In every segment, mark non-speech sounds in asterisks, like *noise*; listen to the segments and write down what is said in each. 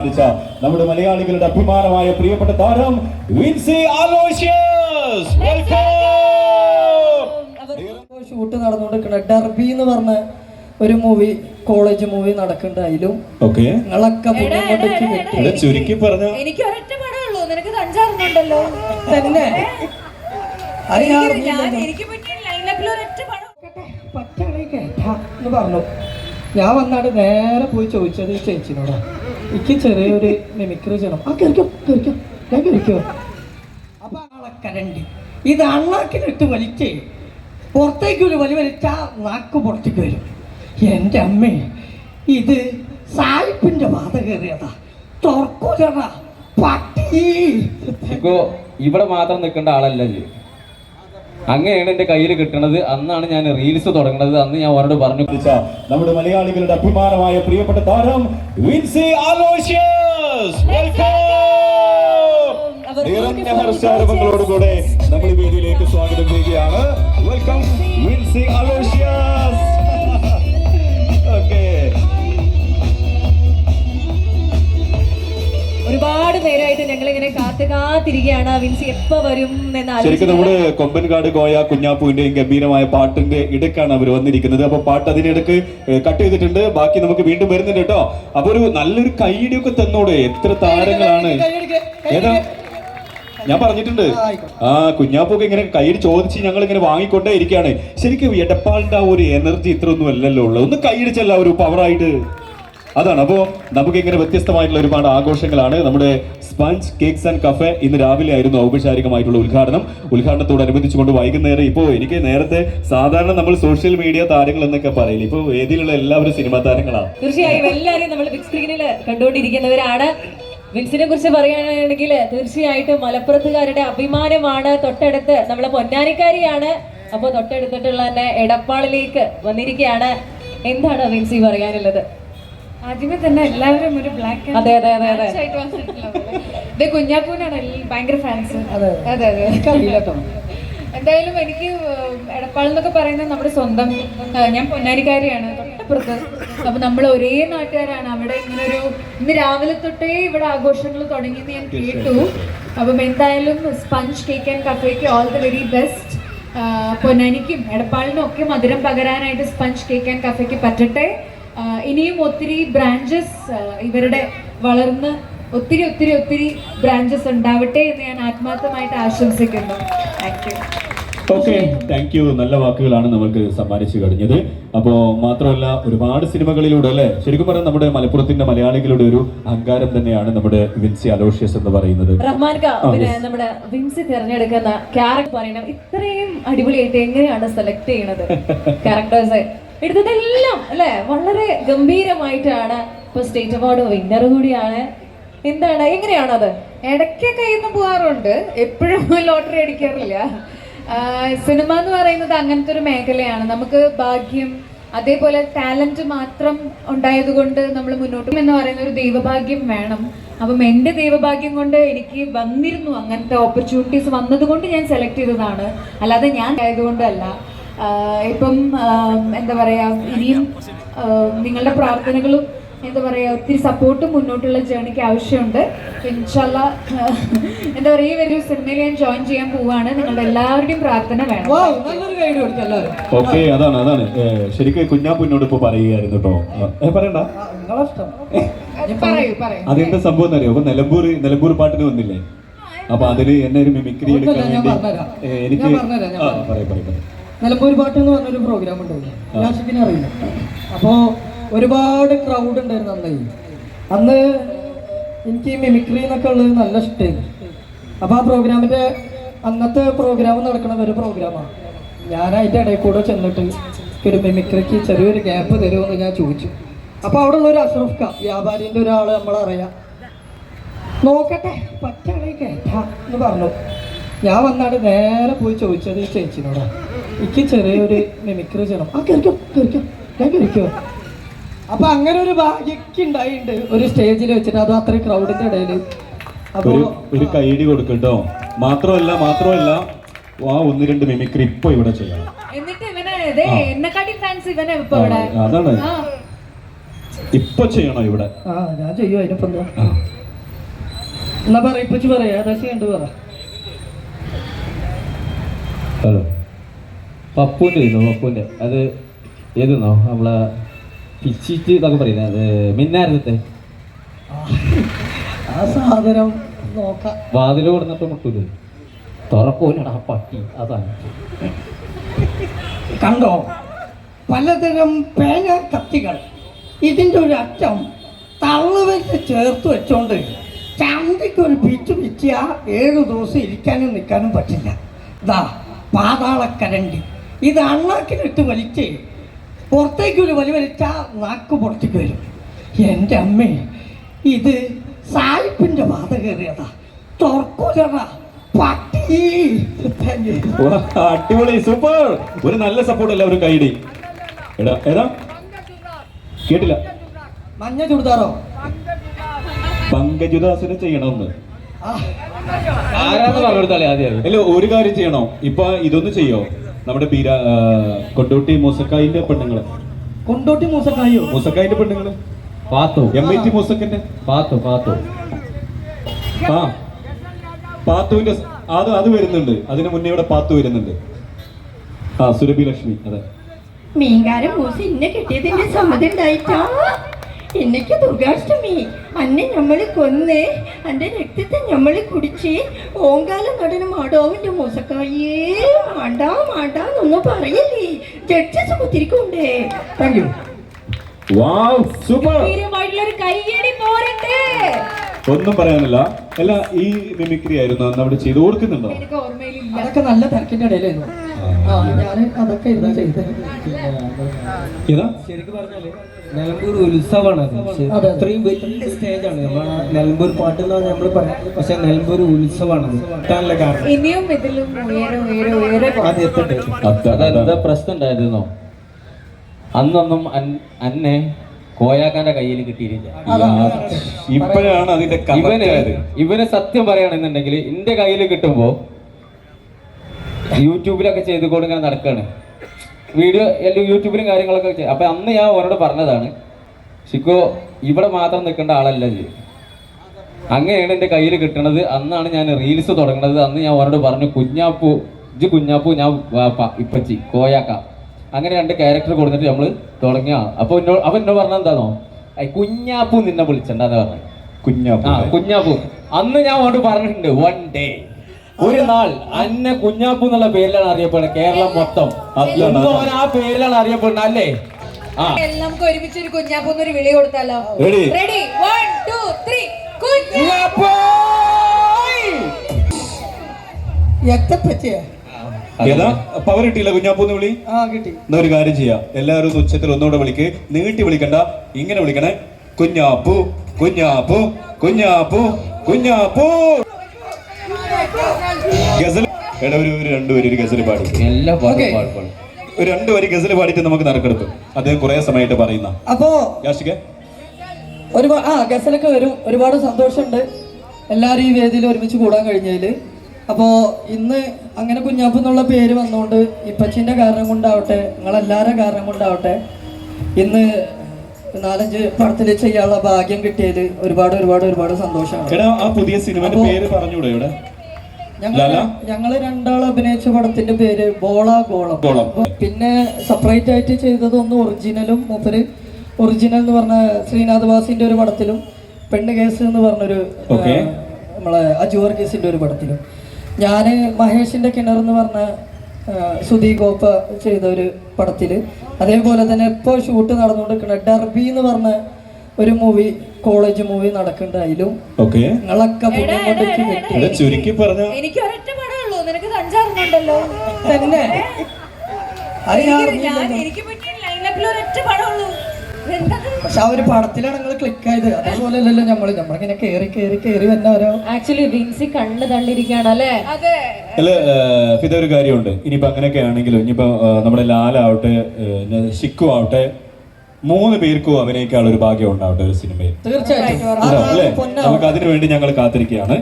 നമ്മുടെ മലയാളികളുടെ അഭിമാനമായ പ്രിയപ്പെട്ട താരം വിൻസി വെൽക്കം ഷൂട്ട് നടന്നുകൊണ്ടിരിക്കണ ഡർബി എന്ന് പറഞ്ഞ ഒരു മൂവി കോളേജ് മൂവി നടക്കുന്നുണ്ട് അതിലും ഓക്കെ. നിങ്ങളൊക്കെ ചുരുക്കി പറഞ്ഞു. എനിക്ക് ഒരൊറ്റ പടമേ ഉള്ളൂ നിനക്ക് അഞ്ചാറുണ്ടല്ലോ തന്നെ എനിക്ക് പറ്റാണെ കേട്ടാ എന്ന് പറഞ്ഞു. ഞാൻ വന്നാട് നേരെ പോയി ചോദിച്ചത് ചേച്ചിനോടാ. എനിക്ക് ചെറിയൊരു മിമിക്രി ചെയ്യണം. ആ കയറിക്കോ കയറിക്കോ ഞാൻ കയറിക്കോ അപ്പൊ ആളക്കരണ്ട് ഇത് അണ്ണാക്കിലിട്ട് വലിച്ചേ പുറത്തേക്ക് ഒരു വലി വലിച്ചാ നാക്ക് പുറത്തേക്ക് വരും. എന്റെ അമ്മേ ഇത് സായിപ്പിന്റെ വാത കയറിയതാ. തുറക്കൂലടാ. പട്ടി. ഇവിടെ മാത്രം നിൽക്കേണ്ട ആളല്ല. അങ്ങനെയാണ് എന്റെ കയ്യിൽ കിട്ടണത്. അന്നാണ് ഞാൻ റീൽസ് തുടങ്ങുന്നത് അന്ന് ഞാൻ അവരോട് പറഞ്ഞു നമ്മുടെ മലയാളികളുടെ അഭിമാനമായ പ്രിയപ്പെട്ട താരം വിൻസി അലോഷ്യസ് വെൽക്കം നിറഞ്ഞ ഹർഷാരവങ്ങളോടുകൂടെ നമ്മൾ വേദിയിലേക്ക് സ്വാഗതം ചെയ്യുകയാണ്. കാത്തിരിക്കുകയാണ് വിൻസി എപ്പോ വരും എന്ന് ശരിക്കും നമ്മുടെ കൊമ്പൻകാട് കോയ കുഞ്ഞാപ്പൂവിന്റെയും ഗംഭീരമായ പാട്ടിന്റെ ഇടക്കാണ് അവർ വന്നിരിക്കുന്നത്. അപ്പൊ പാട്ട് അതിനിടക്ക് കട്ട് ചെയ്തിട്ടുണ്ട്. ബാക്കി നമുക്ക് വീണ്ടും വരുന്നുണ്ട് കേട്ടോ. അപ്പൊ ഒരു നല്ലൊരു കൈയിടിയൊക്കെ തന്നോടെ. എത്ര താരങ്ങളാണ്. ഏതാ? ഞാൻ പറഞ്ഞിട്ടുണ്ട്. ആ കുഞ്ഞാപ്പൊക്കെ ഇങ്ങനെ കയ്യിൽ ചോദിച്ച് ഞങ്ങൾ ഇങ്ങനെ വാങ്ങിക്കൊണ്ടേ ഇരിക്കുകയാണ്. ശരിക്കും എടപ്പാളിന്റെ ആ ഒരു എനർജി ഇത്രയൊന്നും അല്ലല്ലോ ഉള്ളത്. ഒന്ന് കൈയടിച്ചല്ല ഒരു പവറായിട്ട് അതാണ്. അപ്പോൾ നമുക്ക് ഇങ്ങനെ വ്യത്യസ്തമായിട്ടുള്ള ഒരുപാട് ആഘോഷങ്ങളാണ്. നമ്മുടെ സ്പഞ്ച് കേക്ക്സ് ആൻഡ് കഫെ ഇന്ന് രാവിലെ ആയിരുന്നു ഔപചാരികമായിട്ടുള്ള ഉദ്ഘാടനം. ഉദ്ഘാടനത്തോടനുബന്ധിച്ചുകൊണ്ട് വൈകുന്നേരം ഇപ്പോ എനിക്ക് നേരത്തെ സാധാരണ നമ്മൾ സോഷ്യൽ മീഡിയ താരങ്ങൾ എന്നൊക്കെ പറയില്ല ഇപ്പോൾ വേദിയിലുള്ള എല്ലാവരും സിനിമാ താരങ്ങളാണ് തീർച്ചയായും. എല്ലാവരും നമ്മൾ ബിഗ് സ്ക്രീനിൽ കണ്ടുകൊണ്ടിരിക്കുന്നവരാണ്. വിൻസിനെ കുറിച്ച് പറയുകയാണെങ്കിൽ തീർച്ചയായിട്ടും മലപ്പുറത്തുകാരുടെ അഭിമാനമാണ് തൊട്ടടുത്ത് നമ്മളെ പൊന്നാനിക്കാരിയാണ്. അപ്പോൾ തൊട്ടടുത്തിട്ടുള്ള തന്നെ എടപ്പാളിലേക്ക് വന്നിരിക്കുകയാണ്. എന്താണ് വിൻസി പറയാനുള്ളത്? ആദ്യമേ തന്നെ എല്ലാവരും ഒരു ബ്ലാക്ക് അതെ അതെ അതെ അതെ. ഇത്. കുഞ്ഞാപ്പൂനാണ് ഭയങ്കര ഫാൻസ് അതെ. അതെ. അതെ എന്തായാലും എനിക്ക് എടപ്പാൾ എന്നൊക്കെ പറയുന്നത് നമ്മുടെ സ്വന്തം ഞാൻ പൊന്നാനിക്കാരിയാണ് തൊട്ടപ്പുറത്ത്. അപ്പൊ നമ്മൾ ഒരേ നാട്ടുകാരാണ്. അവിടെ ഇങ്ങനെ ഒരു ഇന്ന് രാവിലെ തൊട്ടേ ഇവിടെ ആഘോഷങ്ങൾ തുടങ്ങിയെന്ന് ഞാൻ കേട്ടു. അപ്പം എന്തായാലും സ്പഞ്ച് കേക്ക് ആൻഡ് കഫേക്ക് ഓൾ ദി വെരി ബെസ്റ്റ് പൊന്നാനിക്കും എടപ്പാളിനും ഒക്കെ മധുരം പകരാനായിട്ട് സ്പഞ്ച് കേക്ക് ആൻഡ് കഫേക്ക് പറ്റട്ടെ. ഇനിയും ഒത്തിരി ബ്രാഞ്ചസ് ഇവരുടെ വളർന്ന് ഒത്തിരി ഒത്തിരി ഒത്തിരി ബ്രാഞ്ചസ് ഉണ്ടാവട്ടെ എന്ന് ഞാൻ ആത്മാർത്ഥമായിട്ട് ആശംസിക്കുന്നു. Thank you okay thank you നല്ല വാക്കുകളാണ് നമുക്ക് സമ്മാനിച്ചു കഴിഞ്ഞത്. അപ്പോൾ മാത്രമല്ല ഒരുപാട് സിനിമകളിലൂടെ അല്ലേ? ശരിക്കും പറഞ്ഞാൽ നമ്മുടെ മലപ്പുറത്തിന്റെ മലയാളികളുടെ ഒരു അഹങ്കാരം തന്നെയാണ് നമ്മുടെ വിൻസി അലോഷ്യസ് എന്ന് പറയുന്നത്. റഹ്മാൻ പിന്നെ നമ്മുടെ വിൻസി തിരഞ്ഞെടുക്കുന്ന ക്യാരക്ടർ പറയണം ഇത്രയും അടിപൊളിയായിട്ട് എങ്ങനെയാണ് സെലക്ട് ചെയ്യണത്? *laughs* ക്യാരക്ടേഴ്സ് എടുത്തതെല്ലാം അല്ലെ? വളരെ ഗംഭീരമായിട്ടാണ് ഇപ്പൊ സ്റ്റേറ്റ് അവാർഡ് വിന്നർ കൂടിയാണ്. എന്താണ്? എങ്ങനെയാണത് ഇടയ്ക്ക് ഇന്ന് പോകാറുണ്ട് എപ്പോഴും ലോട്ടറി അടിക്കാറില്ല. സിനിമ എന്ന് പറയുന്നത് അങ്ങനത്തെ ഒരു മേഖലയാണ്. നമുക്ക് ഭാഗ്യം അതേപോലെ ടാലന്റ് മാത്രം ഉണ്ടായതുകൊണ്ട് നമ്മൾ മുന്നോട്ട് എന്ന് പറയുന്ന ഒരു ദൈവഭാഗ്യം വേണം. അപ്പം എന്റെ ദൈവഭാഗ്യം കൊണ്ട് എനിക്ക് വന്നിരുന്നു അങ്ങനത്തെ ഓപ്പർച്യൂണിറ്റീസ് വന്നതുകൊണ്ട് ഞാൻ സെലക്ട് ചെയ്തതാണ്. അല്ലാതെ ഞാൻ ആയതുകൊണ്ടല്ല. ഇപ്പം എന്താ പറയാ ഇനിയും നിങ്ങളുടെ പ്രാർത്ഥനകളും എന്താ പറയാ ഒത്തിരി സപ്പോർട്ടും മുന്നോട്ടുള്ള ജേണിക്ക് ആവശ്യമുണ്ട്. ഇൻഷല്ല എന്താ പറയാ ഈ ഒരു സിനിമയിൽ ഞാൻ ജോയിൻ ചെയ്യാൻ പോവാണ്. നിങ്ങളുടെ എല്ലാവരുടെയും പ്രാർത്ഥന വേണം. ഓക്കെ അതാണ് അതാണ്. ശരിക്കും കുഞ്ഞാ പുന്നോട് ഇപ്പൊ പറയുകയായിരുന്നു കേട്ടോ. പറയണ്ട. അതെന്താ സംഭവം എന്നറിയോ? അപ്പൊ നിലമ്പൂർ നിലമ്പൂർ പാട്ടിന് വന്നില്ലേ? അപ്പൊ അതിൽ എന്നെ ഒരു മിമിക്രി എടുക്കാൻ വേണ്ടി എനിക്ക് പറയും പറയും. നിലമ്പൂർ പാട്ട് എന്ന് പറഞ്ഞൊരു പ്രോഗ്രാം ഉണ്ടായിരുന്നു യാഷിക്കിനെ അറിയില്ല. അപ്പോൾ ഒരുപാട് ക്രൗഡ് ഉണ്ടായിരുന്നു അന്ന്. അന്ന് എനിക്ക് മിമിക്രി എന്നൊക്കെ ഉള്ളത് നല്ല ഇഷ്ടമായിരുന്നു അപ്പോൾ ആ പ്രോഗ്രാമിന്റെ അന്നത്തെ പ്രോഗ്രാം നടക്കുന്ന ഒരു പ്രോഗ്രാമാണ് ഞാൻ അതിന്റെ ഇടയിൽ കൂടെ ചെന്നിട്ട് ഒരു മിമിക്രിക്ക് ചെറിയൊരു ഗ്യാപ്പ് തരുമെന്ന് ഞാൻ ചോദിച്ചു. അപ്പോൾ അവിടെ ഉള്ള ഒരു അഷ്റഫ് ഖാ വ്യാപാരിന്റെ ഒരാൾ നമ്മളറിയാം. നോക്കട്ടെ പറ്റാണെങ്കിൽ കേട്ടാ എന്ന് പറഞ്ഞു. ഞാൻ വന്നാട് നേരെ പോയി ചോദിച്ചത് ഈ ചേച്ചിനോടാ. എനിക്ക് ചെറിയൊരു മിമിക്രി ചെയ്യണം. ആ കയറിക്കോ കയറിക്കോ ഞാൻ കയറിക്കോ അപ്പൊ അങ്ങനെ ഒരു ഭാഗ്യക്ക് ഉണ്ടായിട്ടുണ്ട് ഒരു സ്റ്റേജിൽ വെച്ചിട്ട് അതും അത്രയും ക്രൗഡിന്റെ ഇടയിൽ അപ്പൊ ഒരു കൈഡി കൊടുക്കണ്ടോ കൊടുക്കട്ടോ. മാത്രമല്ല മാത്രമല്ല ആ ഒന്ന് രണ്ട് മിമിക്രി ഇപ്പൊ ഇവിടെ ചെയ്യണം. എന്നിട്ട് ഇവനെ എന്നെക്കാട്ടി ഫാൻസ് ഇവനെ ഇപ്പൊ ഇവിടെ. അതാണ്. ഇപ്പൊ ചെയ്യണോ ഇവിടെ? ആ ഞാൻ ചെയ്യും അതിനെ. എന്നാ പറ ഇപ്പൊ പറയാ ഏകദേശം കണ്ടു പറ. ഹലോ പപ്പുവിന്റെ ചെയ്യുന്നു പപ്പുവിന്റെ. അത് ഏതെന്നോ? നമ്മളെ പിച്ചിറ്റ് എന്നൊക്കെ പറയുന്നത് അത് മിന്നാരത്തെ ആ സാധനം നോക്കാം. വാതിൽ കൊടുത്തിട്ട് മുട്ടൂൽ? തുറക്കൂലടാ പട്ടി. അതാണ്. കണ്ടോ? പലതരം പേന കത്തികൾ. ഇതിന്റെ ഒരു അറ്റം തള്ളുവെച്ച് ചേർത്ത് വെച്ചോണ്ട് ചാന്തിക്ക് ഒരു പിച്ച് പിച്ചിയാ ഏഴു ദിവസം ഇരിക്കാനും നിൽക്കാനും പറ്റില്ല. ഇതാ പാതാളക്കരണ്ടി. ഇത് അണ്ണാക്കിലിട്ട് വലിച്ച് പുറത്തേക്ക് ഒരു വലി വലിച്ചാൽ നാക്ക് പുറത്തേക്ക് വരും. എന്റെ അമ്മേ ഇത് സായിപ്പിന്റെ വാത കയറിയതാ. തുറക്കൂലടാ. പട്ടി. അടിപൊളി സൂപ്പർ. ഒരു നല്ല സപ്പോർട്ട് അല്ല എല്ലാവരും കൈഡി എടാ ഏതാ? കേട്ടില്ല. മഞ്ഞ ചുടുതാറോ പങ്കജുദാസിനെ ചെയ്യണമെന്ന്. ആരാന്ന് പറഞ്ഞെടുത്താലേ ആദ്യം? അല്ല ഒരു കാര്യം ചെയ്യണോ? ഇപ്പൊ ഇതൊന്ന് ചെയ്യോ? നമ്മുടെ ബീര കൊണ്ടോട്ടി മൂസക്കായിന്റെ പെണ്ണുങ്ങൾ. കൊണ്ടോട്ടി മൂസക്കായോ? മൂസക്കായിന്റെ പെണ്ണുങ്ങൾ. പാത്തോ. എം ഐ ടി മൂസക്കിന്റെ. പാത്തു പാത്തു. ആ പാത്തുവിന്റെ അത് അത് വരുന്നുണ്ട്. അതിന് മുന്നേ ഇവിടെ പാത്തു വരുന്നുണ്ട്. ആ സുരഭി ലക്ഷ്മി അതെ. മീൻകാരൻ മൂസ ഇന്നെ കിട്ടിയതിന്റെ സമ്മതി ഉണ്ടായിട്ടാ. എന്നയ്ക്ക് ദുർഗാഷ്ടമി അന്നെ നമ്മൾ കൊന്ന് അന്റെ രക്തത്തെ നമ്മൾ കുടിച്ച് ഓങ്കാല നടന മാടോവിന്റെ മോസക്കായേ മാണ്ടാ മാണ്ടാന്നൊന്നും പറയല്ലേ. ജഡ്ജസ് ഒത്തിരിക്കുണ്ടേ താങ്ക് യു. Wow super. ഗംഭീരമായിട്ടുള്ള ഒരു കയ്യടി പോരട്ടെ. ഒന്നും പറയാനല്ല. അല്ല ഈ മിമിക്രി ആയിരുന്നു. അന്ന് അവിടെ ചെയ്ത് ഓർക്കുന്നുണ്ടോ? ഓർമ്മയിലില്ല. അതൊക്കെ നല്ല തിരക്കിന്റെ ഇടയിലായിരുന്നു. ഞാൻ അതൊക്കെ ഇരുന്ന് ചെയ്ത്? ഏതാ? ശരിക്കും പറഞ്ഞാൽ നിലമ്പൂർ ഉത്സവമാണ് അത്. പക്ഷേ അതെ. ഇത്രയും വലിയ സ്റ്റേജാണ്. നമ്മളെ നിലമ്പൂർ പാട്ട് എന്നാണ് നമ്മൾ പറയാം പക്ഷെ നിലമ്പൂർ ഉത്സവമാണ്. കിട്ടാനുള്ള കാരണം. ഇനിയും ഇതിലും ഉയരെ ഉയരെ ഉയരെ അത്. എത്തട്ടെ. അതെന്താ പ്രശ്നം ഉണ്ടായിരുന്നോ അന്നൊന്നും അന്നെ കോയാക്കാന്റെ കയ്യിൽ കിട്ടിയിട്ടില്ല ഇപ്പോഴാണ് അതിന്റെ ഇവന് സത്യം പറയുകയാണെന്നുണ്ടെങ്കിൽ എന്റെ കയ്യിൽ കിട്ടുമ്പോ യൂട്യൂബിലൊക്കെ ചെയ്തുകൊണ്ട് ഇങ്ങനെ നടക്കാണ്. വീഡിയോ എല്ലാം യൂട്യൂബിലും കാര്യങ്ങളൊക്കെ ചെയ്യും അപ്പൊ അന്ന് ഞാൻ അവനോട് പറഞ്ഞതാണ് ഷിക്കോ ഇവിടെ മാത്രം നിൽക്കേണ്ട ആളല്ല ഇത് അങ്ങനെയാണ് എന്റെ കയ്യിൽ കിട്ടണത്. അന്നാണ് ഞാൻ റീൽസ് തുടങ്ങണത്. അന്ന് ഞാൻ അവനോട് പറഞ്ഞു കുഞ്ഞാപ്പു ഇജ് കുഞ്ഞാപ്പു ഞാൻ വാപ്പ ഇപ്പച്ചി കോയാക്ക. അങ്ങനെ രണ്ട് ക്യാരക്ടർ കൊടുത്തിട്ട് നമ്മൾ തുടങ്ങിയ അപ്പൊ എന്നോട് അവൻ എന്നോട് പറഞ്ഞ എന്താണോ കുഞ്ഞാപ്പു നിന്നെ വിളിച്ചണ്ടെന്ന് പറഞ്ഞു? കുഞ്ഞാപ്പു ആ കുഞ്ഞാപ്പു. അന്ന് ഞാൻ അവനോട് പറഞ്ഞിട്ടുണ്ട് വൺ ഡേ ഒരു നാൾ അന്നെ കുഞ്ഞാപ്പു എന്നുള്ള പേരിലാണ് അറിയപ്പെടുന്നത് കേരളം മൊത്തം. അവൻ ആ പേരിലാണ് അറിയപ്പെടുന്നത് അല്ലേ? നമുക്ക് ഒരുമിച്ച് ഒരു കുഞ്ഞാപ്പൊന്നൊരു വിളി കൊടുത്താലോ? Ready? Ready one two three Kunjappu! ഏതാ? പവർ കിട്ടിയില്ല കുഞ്ഞാപ്പൂന്ന് വിളി? ആ കിട്ടി. എന്നാ ഒരു കാര്യം ചെയ്യാം. എല്ലാവരും ഉച്ചത്തിൽ ഒന്നുകൂടെ വിളിക്ക്. നീട്ടി വിളിക്കണ്ട. ഇങ്ങനെ വിളിക്കണേ. കുഞ്ഞാപ്പു കുഞ്ഞാപ്പു കുഞ്ഞാപ്പു കുഞ്ഞാപ്പു. ഗസൽ എടാ ഒരു ഒരു രണ്ടുപേരും ഒരു ഗസൽ പാടി എല്ലാ പാട്ടും Okay. പാടും. ഒരു രണ്ടുപേര് ഗസൽ പാടിയിട്ട് നമുക്ക് നറുക്കെടുപ്പ് അദ്ദേഹം കുറെ സമയമായിട്ട് പറയുന്ന. അപ്പോ യാഷിക ഒരുപാട് ആ ഗസലൊക്കെ വരും. ഒരുപാട് സന്തോഷമുണ്ട്. എല്ലാവരും ഈ വേദിയിൽ ഒരുമിച്ച് കൂടാൻ കഴിഞ്ഞതിൽ. അപ്പോ ഇന്ന് അങ്ങനെ കുഞ്ഞാപ്പ് എന്നുള്ള പേര് വന്നുകൊണ്ട് ഇപ്പച്ചിന്റെ കാരണം കൊണ്ടാവട്ടെ നിങ്ങളെല്ലാവരുടെ കാരണം കൊണ്ടാവട്ടെ ഇന്ന് നാലഞ്ച് പടത്തിൽ ചെയ്യാനുള്ള ഭാഗ്യം കിട്ടിയത് ഒരുപാട് ഒരുപാട് ഒരുപാട് സന്തോഷമാണ്. എടാ ആ പുതിയ സിനിമയുടെ പേര് പറഞ്ഞൂടെ ഇവിടെ? ഞങ്ങൾ രണ്ടാൾ അഭിനയിച്ച പടത്തിന്റെ പേര് ബോള ഗോളം. പിന്നെ സെപ്പറേറ്റ് ആയിട്ട് ചെയ്തത് ഒന്ന് ഒറിജിനലും മൂപ്പര് ഒറിജിനൽ എന്ന് പറഞ്ഞ ശ്രീനാഥ് വാസിന്റെ ഒരു പടത്തിലും പെണ്ണ് കേസ് എന്ന് പറഞ്ഞൊരു നമ്മളെ അജു വർഗീസിന്റെ ഒരു പടത്തിലും. ഞാൻ മഹേഷിന്റെ കിണർ എന്ന് പറഞ്ഞ സുധി ഗോപ ചെയ്ത ഒരു പടത്തിൽ. അതേപോലെ തന്നെ ഇപ്പോൾ ഷൂട്ട് നടന്നുകൊണ്ടിരിക്കുന്ന ഡർബി എന്ന് പറഞ്ഞ ഒരു മൂവി കോളേജ് മൂവി നടക്കുന്നുണ്ട് അതിലും ഓക്കെ നിങ്ങളൊക്കെ ചുരുക്കി പറഞ്ഞു? എനിക്ക് ഒരൊറ്റ പടമുള്ളൂ. ഉള്ളൂ നിനക്ക് ഇത് അഞ്ചാറുണ്ടല്ലോ തന്നെ എനിക്ക് പറ്റിയ ലൈനപ്പിൽ ഒരൊറ്റ പടമുള്ളൂ. പക്ഷെ ആ ഒരു പടത്തിലാണ് നിങ്ങൾ ക്ലിക്ക് ആയത്. അതേപോലെ അല്ലല്ലോ നമ്മൾ നമ്മളിങ്ങനെ കേറി കേറി കേറി വന്ന ഓരോ ആക്ച്വലി വിൻസി കണ്ണ് തള്ളിയിരിക്കുകയാണ് അല്ലേ അതെ. അല്ല ഫിദ ഒരു കാര്യമുണ്ട്. ഇനിയിപ്പോ അങ്ങനെയൊക്കെ ആണെങ്കിലും ഇനിയിപ്പോ നമ്മുടെ ലാലാവട്ടെ ഷിക്കു ആവട്ടെ മൂന്ന് പേർക്കും അഭിനയിക്കാനുള്ള ഒരു ഭാഗ്യം ഉണ്ടാവട്ടെ ഒരു സിനിമയിൽ. തീർച്ചയായിട്ടും? നമുക്ക് അതിനു വേണ്ടി ഞങ്ങൾ കാത്തിരിക്കുകയാണ്.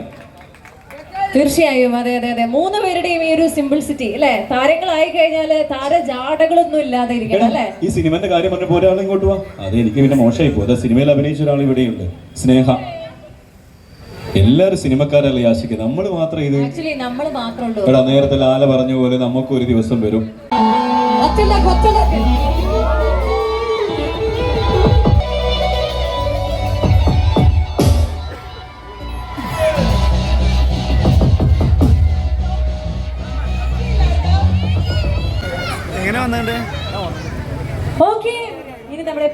തീർച്ചയായും അതെ അതെ അതെ. മൂന്ന് പേരുടെയും ഈ ഒരു സിംപിൾസിറ്റി അല്ലെ? താരങ്ങളായി കഴിഞ്ഞാൽ താരജാടകളൊന്നും ഇല്ലാതെ ഇരിക്കണം അല്ലെ? ഈ സിനിമന്റെ കാര്യം പറഞ്ഞപ്പോ ഒരാൾ ഇങ്ങോട്ട് പോവാ അത് എനിക്ക് പിന്നെ മോശമായി പോകും അതാ സിനിമയിൽ അഭിനയിച്ച ഒരാൾ ഇവിടെയുണ്ട്. സ്നേഹ. എല്ലാരും സിനിമക്കാരല്ലേ യാശിക്ക് നമ്മൾ മാത്രം ഇത് ആക്ച്വലി നമ്മൾ മാത്രമുള്ളൂ എടാ നേരത്തെ ലാല പറഞ്ഞ പോലെ നമുക്കൊരു ദിവസം വരും.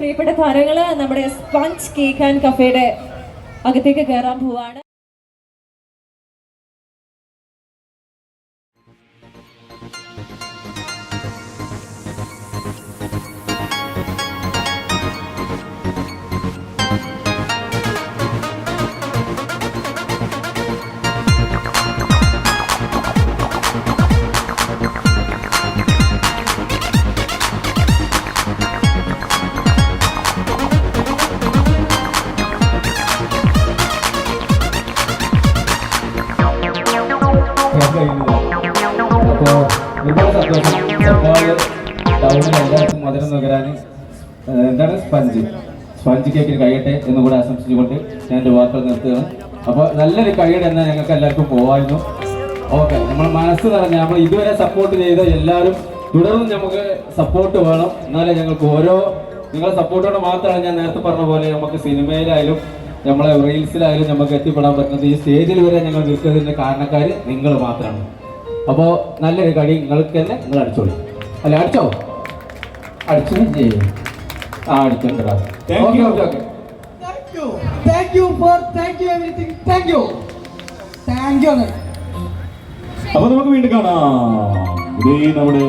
പ്രിയപ്പെട്ട താരങ്ങൾ നമ്മുടെ സ്പഞ്ച് കേക്ക് ആൻഡ് കഫേയുടെ അകത്തേക്ക് കയറാൻ പോവാണ്. സ്പഞ്ച് കേക്കിന് കഴിയട്ടെ എന്ന് കൂടെ ആശംസിച്ചുകൊണ്ട് ഞാൻ എന്റെ വാക്കുകൾ നിർത്തുകയാണ്. അപ്പോൾ നല്ലൊരു കഴിയുടെ എന്നാൽ ഞങ്ങൾക്ക് എല്ലാവർക്കും പോവായിരുന്നു. ഓക്കെ നമ്മൾ മനസ്സ് നിറഞ്ഞ നമ്മൾ ഇതുവരെ സപ്പോർട്ട് ചെയ്ത എല്ലാവരും തുടർന്നും നമുക്ക് സപ്പോർട്ട് വേണം. എന്നാലേ ഞങ്ങൾക്ക് ഓരോ നിങ്ങളുടെ സപ്പോർട്ടോടെ മാത്രമാണ് ഞാൻ നേരത്തെ പറഞ്ഞ പോലെ നമുക്ക് സിനിമയിലായാലും നമ്മളെ റീൽസിലായാലും നമുക്ക് എത്തിപ്പെടാൻ പറ്റുന്നത് ഈ സ്റ്റേജിൽ വരെ ഞങ്ങൾ നിൽക്കുന്നതിന്റെ കാരണക്കാർ നിങ്ങൾ മാത്രമാണ്. അപ്പോൾ നല്ലൊരു കളി നിങ്ങൾക്ക് തന്നെ നിങ്ങൾ അടിച്ചോളൂ. അല്ല അടിച്ചോ? അടിച്ചു ചെയ്യും. Okay. Okay okay thank you thank you for thank you everything thank you thank you അപ്പൊ നമുക്ക് വീണ്ടും കാണാം. ഇതേ നമ്മുടെ